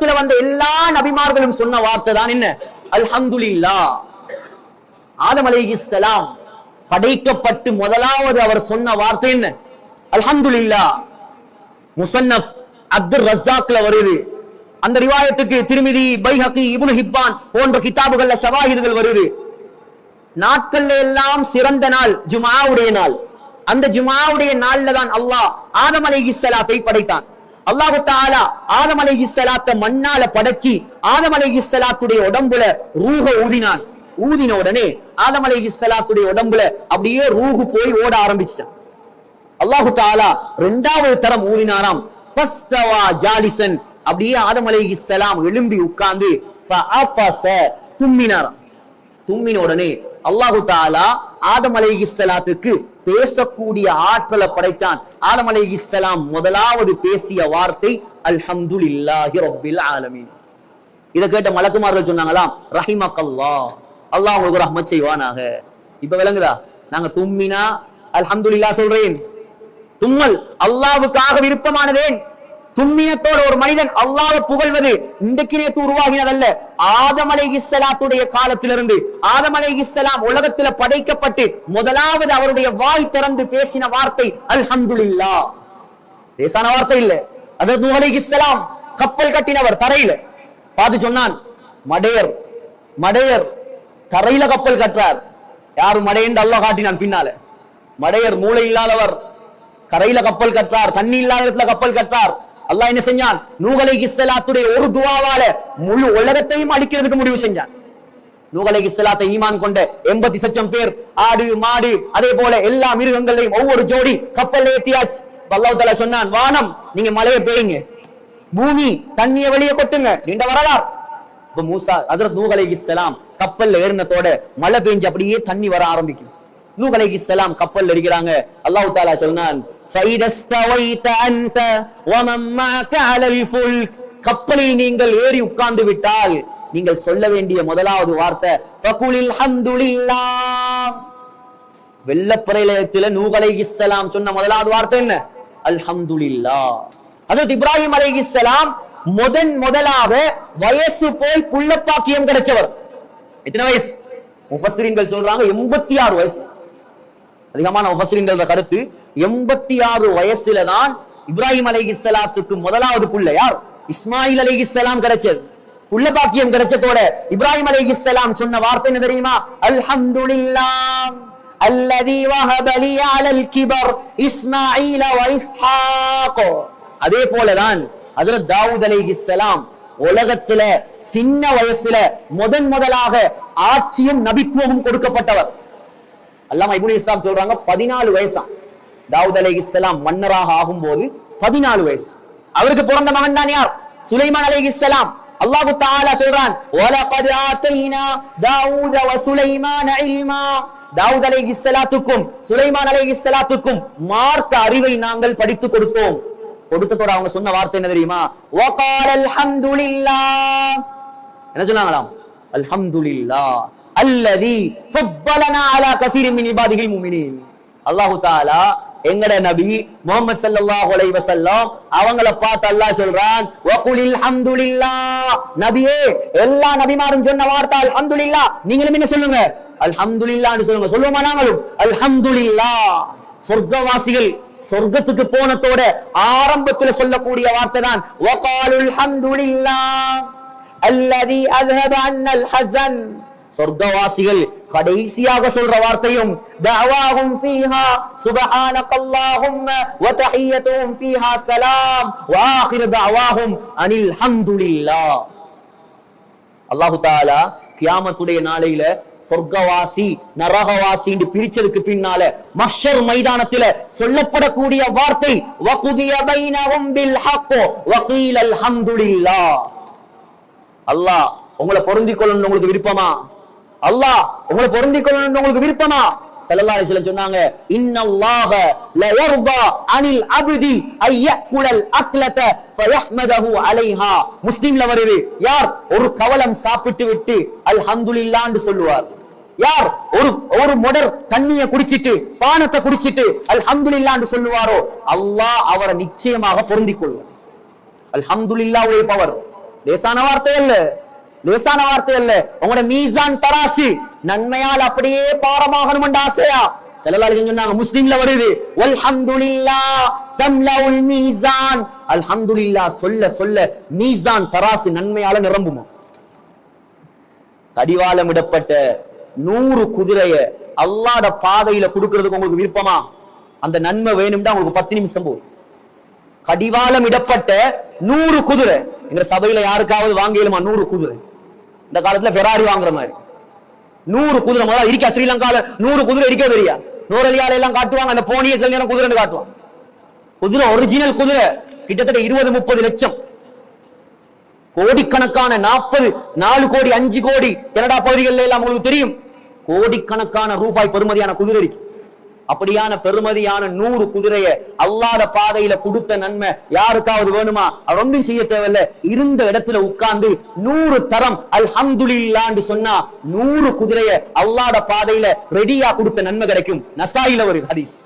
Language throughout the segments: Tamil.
உலகத்துல வந்த எல்லா நபிமார்களும் சொன்ன வார்த்தை தான் என்ன? அல்ஹம்துலில்லா ஆதம் அலைஹிஸ்ஸலாம் படைக்கப்பட்டு முதலாவது அவர் சொன்ன வார்த்தை என்ன? அல்ஹம்துலில்லா முசன்னப் அப்துல் ரசாக்ல வருது. அந்த ரிவாயத்துக்கு திருமிதி பைஹக்கி இப்னு ஹிப்பான் போன்ற கிதாபுகள்ல ஷவாஹிதுகள் வருது. நாட்கள்ல எல்லாம் சிறந்த நாள் ஜுமாவுடைய நாள். அந்த ஜுமாவுடைய நாள்ல தான் அல்லாஹ் ஆதம் அலைஹிஸ்ஸலாத்தை படைத்தான். அல்லாஹு தாலா ஆதம் இஸ்லாத்த மண்ணால படைச்சி ஆதம் அலைஹிஸ்ஸலாத்துடைய உடம்புல ரூக ஊதினான். ஊதின உடனே ஆதம் அலைஹிஸ்ஸலாத்துடைய உடம்புல அப்படியே ரூகு போய் ஓட ஆரம்பிச்சிட்டான். அல்லாஹு தாலா ரெண்டாவது தரம் ஊதினாராம். ஃபஸ்தவா ஜாலிசன். அப்படியே ஆதம் இஸ்லாம் எழும்பி உட்கார்ந்து தும்மினாராம். தும்மின உடனே அல்லாஹு தாலா ஆதம் அலைஹிஸ்ஸலாத்துக்கு பேசக்கூடிய ஆற்றலை படைத்தான். ஆலம் அலி இஸ்லாம் முதலாவது பேசிய வார்த்தை அல்ஹம்துலில்லாஹி ரப்பில் ஆலமீன். இதை கேட்ட மலக்குமார்கள் சொன்னாங்களாம் ரஹிமக்கல்லா அல்லாஹ் உங்களுக்கு ரஹ்மத் செய்வானாக. இப்ப விளங்குதா? நாங்க தும்மினா அல்ஹம்துல்லா சொல்றேன். தும்மல் அல்லாவுக்காக விருப்பமானதேன். தும்மினத்தோட ஒரு மனிதன் அல்லாஹ்வை புகழ்வது இன்றைக்கு நேற்று உருவாகினதல்ல. ஆதம் அலைஹிஸ்ஸலாத்துடைய காலத்திலிருந்து ஆதம் இஸ்லாம் உலகத்துல படைக்கப்பட்டு முதலாவது அவருடைய வாய் திறந்து பேசின வார்த்தை அல்ஹம்துலில்லாஹ் லேசான வார்த்தை இல்ல. அதாவது நூஹ் இஸ்லாம் கப்பல் கட்டினவர் தரையில. பார்த்து சொன்னான் மடையர் மடையர் தரையில கப்பல் கட்டுறார். யாரும் மடையன் அல்லாஹ் காட்டினான் பின்னால. மடையர் மூளை இல்லாதவர் கரையில கப்பல் கற்றார் தண்ணி இல்லாத இடத்துல கப்பல் கற்றார் அல்லாஹ் என்ன செஞ்சான்? நூகலை இஸ்லாத்துடைய ஒரு துவாவால முழு உலகத்தையும் அழிக்கிறதுக்கு முடிவு செஞ்சான். நூகலை இஸ்லாத்தை ஈமான் கொண்ட எண்பத்தி சச்சம் பேர் ஆடு மாடு அதே போல எல்லா மிருகங்களையும் ஒவ்வொரு ஜோடி கப்பல் ஏத்தியாச்சு. அல்லாஹ் சொன்னான் வானம் நீங்க மலையை பெய்யுங்க. பூமி தண்ணிய வெளியே கொட்டுங்க. நீண்ட வரலாறு. இப்ப மூசா ஹஜரத் நூகலை இஸ்லாம் கப்பல்ல ஏறினத்தோட மழை பெஞ்சு அப்படியே தண்ணி வர ஆரம்பிக்கும் நூகலை இஸ்லாம் கப்பல்ல இருக்கிறாங்க அல்லாஹ் தாலா சொன்னான் فَإِذَا اسْتَوَيْتَ أَنْتَ وَمَن مَّعَكَ عَلَى الْفُلْكِ கப்பலில் நீங்கள் ஏறி உட்கார்ந்து விட்டால் நீங்கள் சொல்ல வேண்டிய முதலாவது வார்த்தை فَقُلِ الْحَمْدُ لِلَّهِ வெள்ளப்பிரளயத்தில நூஹ் அலைஹிஸ்ஸலாம் சொன்ன முதலாவது வார்த்தை என்ன அல்ஹம்துலில்லாஹ் ஹஜரத் இப்ராஹிம் அலைஹிஸ்ஸலாம் முதன் முதலாக வயசு போய் புள்ளப்பாக்கியம் கிடைச்சவர் எத்தனை வயசு முஃபஸ்ஸிரீன்கள் சொல்றாங்க எண்பத்தி ஆறு வயசு அதிகமான உபசிரிங்கிற கருத்து எண்பத்தி ஆறு வயசுல தான் இப்ராஹிம் அலஹி இஸ்லாத்துக்கு முதலாவது புள்ள. யார்? இஸ்மாயில் அலஹி கிடைச்சது. உள்ள பாக்கியம் கிடைச்சதோட இப்ராஹிம் அலஹி சொன்ன வார்த்தை என்ன தெரியுமா? அல்ஹம்துலில்லாம் அல்லதி வஹபலி அலல் கிபர் இஸ்மாயில வைஸ்ஹாக் அதே போலதான் அதுல தாவூத் அலஹி உலகத்துல சின்ன வயசுல முதன் முதலாக ஆட்சியும் நபித்துவமும் கொடுக்கப்பட்டவர். அல்லாம இபுல் இஸ்லாம் சொல்றாங்க பதினாலு வயசா. தாவூத் அலைஹிஸ்ஸலாம் மன்னராக ஆகும் போது பதினாலு வயசு. அவருக்கு பிறந்த மகன் தான் யார்? சுலைமான் அலைஹிஸ்ஸலாம் அல்லாஹு தாலா சொல்றான் வலகத் ஆதைனா தாவூத வ சுலைமான இல்மா. தாவூத் அலைஹிஸ்ஸலாத்துக்கும் சுலைமான் அலைஹிஸ்ஸலாத்துக்கும் மார்க்க அறிவை நாங்கள் படித்து கொடுத்தோம். கொடுத்ததோட அவங்க சொன்ன வார்த்தை என்ன தெரியுமா? வகால அல்ஹம்துலில்லாஹ். என்ன சொன்னாங்களாம்? அல்ஹம்துலில்லாஹ். அல்லதி ஃபப்பலனா அலா கஸீரின் மின் இபாதிஹில் முஃமினீன் அல்லாஹ் தஆலா எங்கட நபி முஹம்மது ஸல்லல்லாஹு அலைஹி வஸல்லம் அவங்கள பார்த்து அல்லாஹ் சொல்றான் வகுலில் ஹம்துலில்லா நபியே எல்லா நபிமாரும் சொன்ன வார்த்தை அல்ஹம்துலில்லாஹ். நீங்களும் என்ன சொல்லுங்க? அல்ஹம்துலில்லான்னு சொல்லுங்க. சொல்லுவோமா நாங்களும்? அல்ஹம்துலில்லா சொர்க்கவாசிகள் சொர்க்கத்துக்கு போனதோட ஆரம்பத்துல சொல்லக்கூடிய வார்த்தை தான் வகாலுல் ஹம்துலில்லாஹ் அல்லதி அஸ்ஹப அன்னல் ஹஸன். சொர்க்கவாசிகள் கடைசியாக சொல்ற வார்த்தையும் தஅவாஹும் ஃபீஹா சுப்ஹானக்கல்லாஹும்ம வ தஹியத்துஹும் ஃபீஹா ஸலாம் வ ஆகிரு தஅவாஹும் அனில் ஹம்துலில்லாஹ் அல்லாஹு தாலா கியாமத்துடைய நாளையில சொர்க்கவாசி நரகவாசி பிரிச்சதுக்கு பின்னால மஷர் மைதானத்தில சொல்லப்படக்கூடிய வார்த்தை வகுதிய பைனஹும் பில் ஹக்கு வகீல் அல்ஹம்துலில்லாஹ் அல்லாஹ் உங்களை பொருந்திக் கொள்ளணும் உங்களுக்கு விருப்பமா? அல்லாஹ் உங்களை பொருந்திக் கொள்ளணும் உங்களுக்கு விருப்பமா? ஸல்லல்லாஹு சில சொன்னாங்க இன்னல்லாஹ லயர்பா அனில் அப்தி ஐயக்குலல் அக்லத ஃபயஹ்மதஹு அலைஹா. முஸ்லிம்ல வருது யார் ஒரு கவலம் சாப்பிட்டு விட்டு அல்ஹம்துலில்லாஹ்னு சொல்லுவார்? யார் ஒரு ஒரு மொடர் தண்ணிய குடிச்சிட்டு பானத்தை குடிச்சிட்டு அல்ஹம்துலில்லாஹ்னு சொல்லுவாரோ? அல்லாஹ் அவரை நிச்சயமாக பொருந்திக் கொள்வார் அல்ஹம்துலில்லாஹ்வுடைய பவர் லேசான வார்த்தை அல்ல. லேசான வார்த்தை அல்ல உங்களோட மீசான் தராசு நன்மையால் அப்படியே பாரமாகணும் ஆசையா செல்லலாளிகள் சொன்னாங்க முஸ்லீம்ல வருது அல்ஹம்துலில்லா தம்லவுல் மீசான் அல்ஹம்துலில்லா சொல்ல சொல்ல மீசான் தராசு நன்மையால நிரம்புமா கடிவாளம் இடப்பட்ட நூறு குதிரைய அல்லாட பாதையில கொடுக்கறதுக்கு உங்களுக்கு விருப்பமா அந்த நன்மை வேணும்னா உங்களுக்கு பத்து நிமிஷம் போதும் கடிவாளம் இடப்பட்ட நூறு குதிரை எங்க சபையில யாருக்காவது வாங்கியலுமா நூறு குதிரை இந்த காலத்துல ஃபெராரி வாங்குற மாதிரி. நூறு குதிரை முதல்ல இருக்கா ஸ்ரீலங்கால நூறு குதிரை இருக்க தெரியா நூறலியால எல்லாம் காட்டுவாங்க. அந்த போனிய சில நேரம் குதிரைன்னு காட்டுவாங்க குதிரை ஒரிஜினல் குதிரை. கிட்டத்தட்ட இருபது முப்பது லட்சம். கோடிக்கணக்கான நாற்பது நாலு கோடி அஞ்சு கோடி கனடா பகுதிகளில் எல்லாம் உங்களுக்கு தெரியும். கோடிக்கணக்கான ரூபாய் பெறுமதியான குதிரை இருக்கு. அப்படியான பெருமதியான நூறு குதிரைய அல்லாத பாதையில கொடுத்த நன்மை யாருக்காவது வேணுமா? அவர் ஒன்றும் செய்ய தேவையில்ல. இருந்த இடத்துல உட்கார்ந்து நூறு தரம் அல்ஹம்துலில்லான்னு சொன்னா நூறு குதிரைய அல்லாத பாதையில ரெடியா கொடுத்த நன்மை கிடைக்கும். நசாயில ஒரு ஹதீஸ்.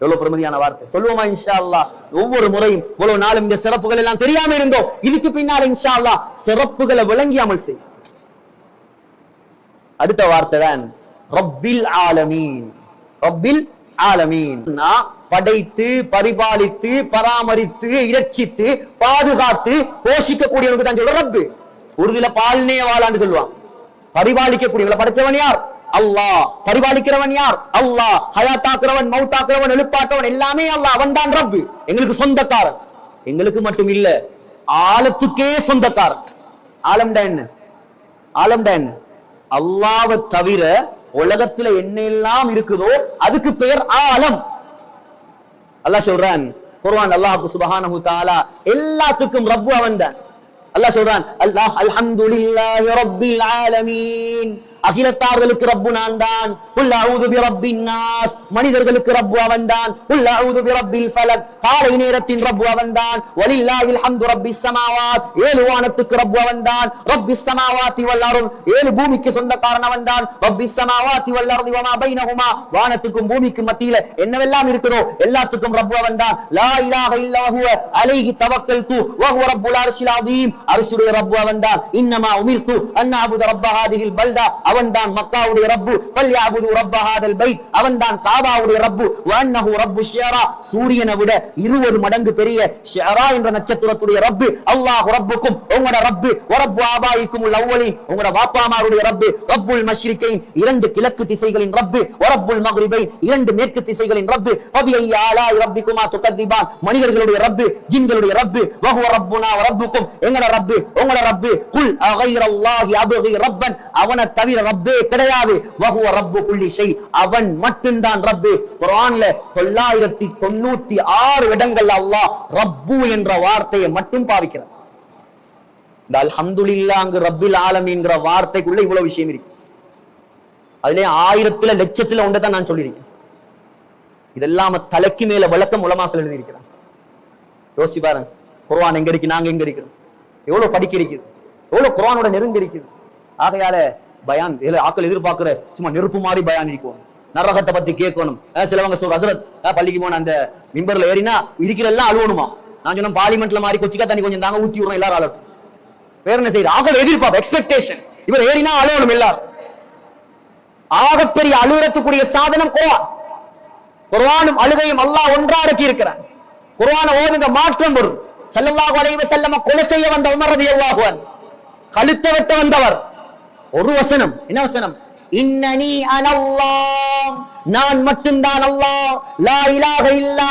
எவ்வளவு பெருமதியான வார்த்தை. சொல்லுவோமா இன்ஷா அல்லா ஒவ்வொரு முறையும் இவ்வளவு நாளும் இந்த சிறப்புகள் எல்லாம் தெரியாம இருந்தோம். இதுக்கு பின்னால் இன்ஷா அல்லா சிறப்புகளை விளங்கி அமல் செய் அடுத்த வார்த்தை தான் ரப்பில் ஆலமீன். ரப்பில் ஆலமீன். நான் படைத்து பரிபாலித்து பராமரித்து இரட்சித்து பாதுகாத்து போஷிக்கக்கூடியவனுக்கு தான் சொல்ற ரப்பு. சில பால்னே வாழான்னு சொல்லுவான் பரிபாலிக்கக்கூடியவங்களை படைச்சவன் யார்? அல்லாஹ். பரிபாலிக்கிறவன் யார்? அல்லாஹ். ஹயாத்தாக்குறவன் மவுத்தாக்குறவன் எழுப்பாக்குறவன் எல்லாமே அல்லாஹ். அவன் தான் ரப்பு. எங்களுக்கு சொந்தக்காரன். எங்களுக்கு மட்டும் இல்ல ஆழத்துக்கே சொந்தக்காரன். ஆலம்டா என்ன? ஆலம்டா என்ன? அல்லாவை தவிர உலகத்துல என்ன எல்லாம் இருக்குதோ அதுக்கு பெயர் ஆலம். அல்லாஹ் சொல்றான் குர்ஆன் அல்லாஹ் சுப்ஹானஹு தஆலா எல்லாத்துக்கும் ரப்பு அவன்தான். அல்லாஹ் சொல்றான் அல்லாஹ் அல்ஹம்துலில்லாஹி ரப்பில் ஆலமீன். அகிலத்தார்களுக்கு ரப்பு நான் தான் குல் அஊது பிரப்பின் நாஸ். மனிதர்களுக்கு ரப்பு அவன்தான். குல் அஊது பிரப்பில் ஃபலக். காலை நேரத்தின் ரப்பு அவன் அவன்தான். வலில்லாஹில் ஹம்து ரப்பி சமாவாத். ஏழு வானத்துக்கு ரப்பு அவன் தான் ரப்பி வல் அர்த் ஏழு பூமிக்கு சொந்தக்காரன் அவன் தான் ரப்பி வல் அர்த் இவமா பைனஹுமா. வானத்துக்கும் பூமிக்கும் மத்தியில என்னவெல்லாம் இருக்கிறோ எல்லாத்துக்கும் ரப்பு அவன் தான் லா இலாஹ இல்லா ஹுவ அலைஹி தவக்கல்து. வ ஹுவ ரப்புல் அர்ஷில் அதீம் அர்ஷுடைய ரப்பு அவன் தான் இன்னமா உமிர்து அன் அபுத ரப்ப ஹாதிஹில் பல்தா. அவன் தான் மக்காவுடைய ரப்பு. ஃபல்யஅபுது ரப்பஹாதல் ஹாதல் அவன் தான் காபாவுடைய ரப்பு. வன்னஹு ரப்பு ஷியரா. சூரியனை விட இருபது மடங்கு பெரிய ஷியரா என்ற நட்சத்திரத்துடைய ரப்பு. அல்லாஹ் ரப்புக்கும் உங்களோட ரப்பு. வரப்பு ஆபாயிக்கும் உள்ள அவ்வளி உங்களோட வாப்பாமாருடைய ரப்பு. ரப்புல் மஷ்ரிகைன் இரண்டு கிழக்கு திசைகளின் ரப்பு. வரப்புல் மக்ரிபைன் இரண்டு மேற்கு திசைகளின் ரப்பு. ஃபபிஐ ஆலா ரப்பிக்குமா துக்கத்திபான். மனிதர்களுடைய ரப்பு ஜின்களுடைய ரப்பு. வஹுவ ரப்புனா ரப்புக்கும் எங்களோட ரப்பு உங்களோட ரப்பு. குல் அகைரல்லாஹி அபகி ரப்பன். அவனை தவிர ரப்பே கிடையாது. வகுவ ரப்பு புள்ளி செய் அவன் மட்டும்தான் ரப்பு. குரான்ல தொள்ளாயிரத்தி தொண்ணூத்தி ஆறு இடங்கள் அல்லாஹ் ரப்பு என்ற வார்த்தையை மட்டும் பாவிக்கிறார் இந்த அல்ஹம்துலில்லாஹ் அங்கு ரப்பில் என்கிற வார்த்தைக்குள்ள இவ்வளவு விஷயம் இருக்கு. அதுலயே ஆயிரத்துல லட்சத்துல ஒன்றை தான் நான் சொல்லியிருக்கேன். இதெல்லாம் தலைக்கு மேல விளக்கம் உலமாக்கள் எழுதியிருக்கிறான் யோசிச்சு பாருங்க. குர்வான் எங்க இருக்கு? நாங்க எங்க இருக்கிறோம்? எவ்வளவு படிக்க இருக்குது? எவ்வளவு குர்வானோட நெருங்க இருக்குது? ஆகையால பயான் இதுல ஆக்கள் எதிர்பார்க்கிற சும்மா நெருப்பு மாதிரி பயான் இருக்கும். நரகத்தை பத்தி கேட்கணும். சிலவங்க சொல்ற ஹசரத் பள்ளிக்கு போன அந்த மிம்பர்ல ஏறினா இருக்கிற எல்லாம் அழுவணுமா? நான் சொன்ன பார்லிமெண்ட்ல மாதிரி கொச்சிக்கா தண்ணி கொஞ்சம் தாங்க ஊத்தி விடுறோம் எல்லாரும் அழட்டும். வேற என்ன செய்யுது? ஆக்கள் எதிர்பார்ப்பு எக்ஸ்பெக்டேஷன் இவர் ஏறினா அழுவணும் எல்லாரும். ஆகப்பெரிய அழுகிறதுக்குரிய சாதனம் குரான் குர்வானும் அழுகையும் அல்லாஹ் ஒன்றா அடக்கி இருக்கிறான் குர்ஆனை ஓதுங்க மாற்றம் வரும். செல்லல்லாஹு அலைஹி வஸல்லம் கொலை செய்ய வந்த உமர் ரலியல்லாஹு அன்ஹு. கழுத்தை வெட்ட வந்தவர். ஒரு வசனம் என்ன வசனம்? இன்னனி அனல்லாஹ் நான் மட்டும்தான் அல்லாஹ். லா இலாஹ இல்லா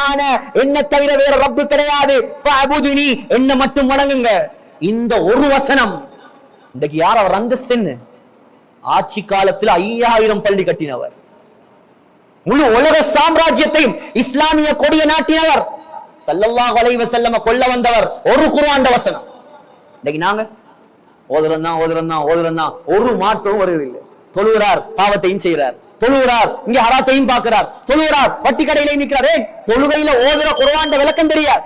என்ன தவிர வேற ரப்பு கிடையாது. ஃபஅபுதுனி. என்ன மட்டும் வணங்குங்க. இந்த ஒரு வசனம் இன்றைக்கு யார் அவர் அந்தஸ்து ஆட்சி காலத்தில் ஐயாயிரம் பள்ளி கட்டினவர். முழு உலக சாம்ராஜ்யத்தையும் இஸ்லாமிய கொடிய நாட்டினவர். செல்லல்லா அலைஹி செல்லம கொல்ல வந்தவர். ஒரு குர்ஆன் வசனம். இன்னைக்கு நாங்க ஓதுறோம் தான் ஓதுறோம் தான் ஓதுறோம் தான் ஒரு மாற்றம் வருவதில்லை. தொழுகிறார் பாவத்தையும் செய்கிறார். தொழுகிறார் இங்க ஹராத்தையும் பார்க்கிறார். தொழுகிறார் வட்டி கடையிலையும் நிற்கிறார் தொழுகையில ஓதுற குரவாண்ட விளக்கம் தெரியாது.